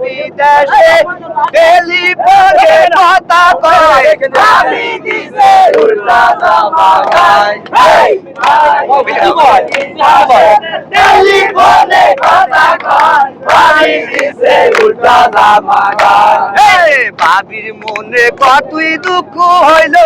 বিদেশে টেলিফোনে কথা কয়। আমি দিছে উল্টা জামা গায় টেলিফোনে কথা কয়। আমি দিছে উল্টা জামা গায় ভাবির মনে কতই দুঃখ হইল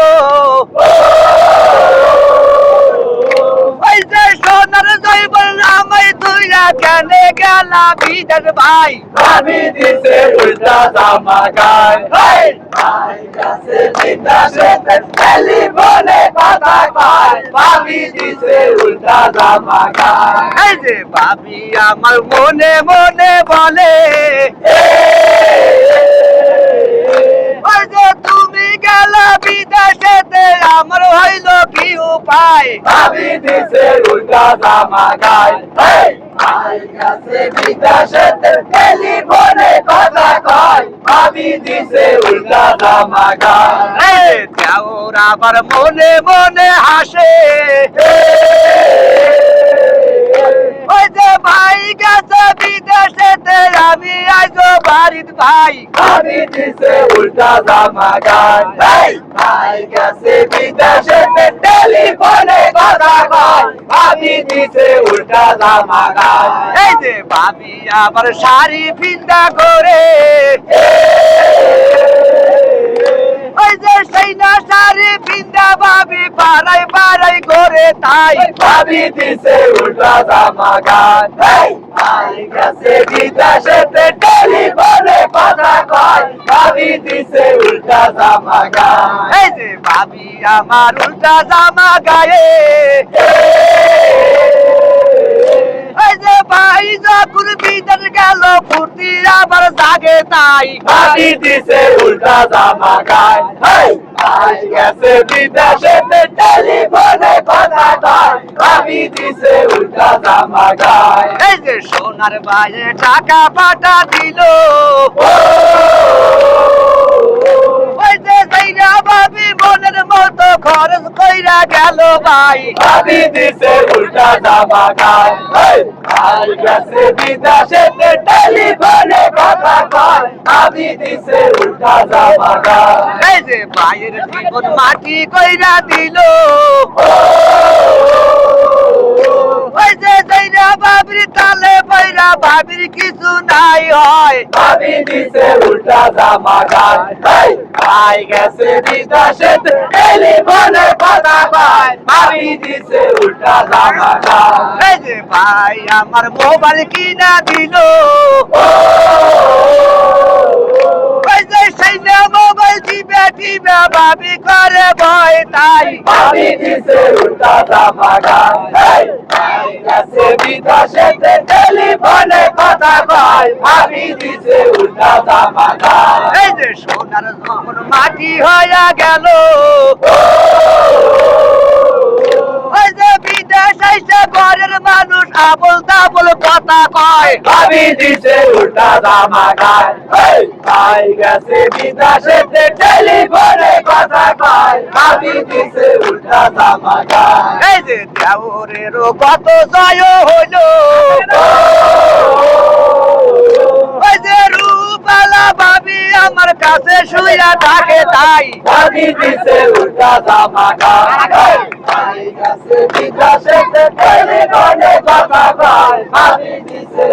ওই যে সোনার জৈবন আমায় তুইরা কেন গেলা বিদের ভাই। আমি দিছে উল্টা জামা গায়। ভাই কাছে আমি দিছে উল্টা জামা গায়। এই যে ভাবি আমার মনে মনে বলে ওই যে তুমি গেলা বিদেশেতে আমার হইল কি উপায়? আমি দিছে উল্টা জামা গায়। ভাই কাছে বিদেশে টেলিফোনে কথা কয়। আমি দিছে উল্টা জামা গায়। দেওর আবার মনে মনে হাসে। ওই যে ভাই গেছে বিদেশেতে আমি আজ বাড়ির ভাই। আমি দিছে উল্টা জামা গায়। ভাই কাছে বিদেশে টেলিফোনে কথা কয়। দিছে এই যে ভাবি আবার শাড়ি পিন্দা করে। ওই যে সেই না শাড়ি পিন্দা ভাবি পাড়াই পাড়াই করে তাই। আমি দিছে উল্টা জামা গায় ভাই কাছে বিদেশে টেলিফোনে কথা কয়। আমি দিছে উল্টা জামা এই যে ভাবি আমার উল্টা জামা গায়ে যে ভাই যখন বিদের গেল ফুর্তি আবার জাগে তাই আমি দিছে উল্টা জামা গায়। ভাই গেছে বিদেশে টেলিফোনে কথা কয়। আমি দিছে উল্টা জামা গায়। এই যে সোনার বাইরে টাকা পাঠা দিল। ওই যে সেইরা ভাবি মনের মতো খরচ কইরা গেল ভাই? আমি দিছে উল্টা জামা গায় ভাই গেছে বিদেশে টেলিফোনে কথা কয়। আমি দিছে উল্টা জামা গায় এই যে ভাইয়ের জীবন মাটি কইরা দিল। ওই যে সেইরা ভাবির তালে বাইরা ভাবির কিছু নাই হয়। আমি দিছে উল্টা জামা গায় ভাই গেছে বিদেশে টেলিফোনে কথা দিছে উল্টা জামা গায় এই যে ভাই আমার মোবাইল কিনা দিল। ভাবি করে ভয় তাই আমি দিছে উল্টা জামা গায় ভাই গেছে বিদেশে টেলিফোনে কথা কয় আমি দিছে উল্টা জামা গায় এই যে সোনার যখন মাটি হইয়া গেল ওই যে বিদেশ এসে ঘরের মানুষ আবল তাবল কথা দিছে উল্টা জামা গায় ভাই গেছে বিদেশে টেলিফোনে কথা কয়। আমি দিছে উল্টা জামা গায় এই যে দেওরেরও কত জয় হইল। ওই যে রূপালা ভাবি আমার কাছে শুইয়া থাকে তাই। আমি দিছে উল্টা জামা গায় গেছে বিদেশে টেলিফোনে কথা কয়। আমি দিছে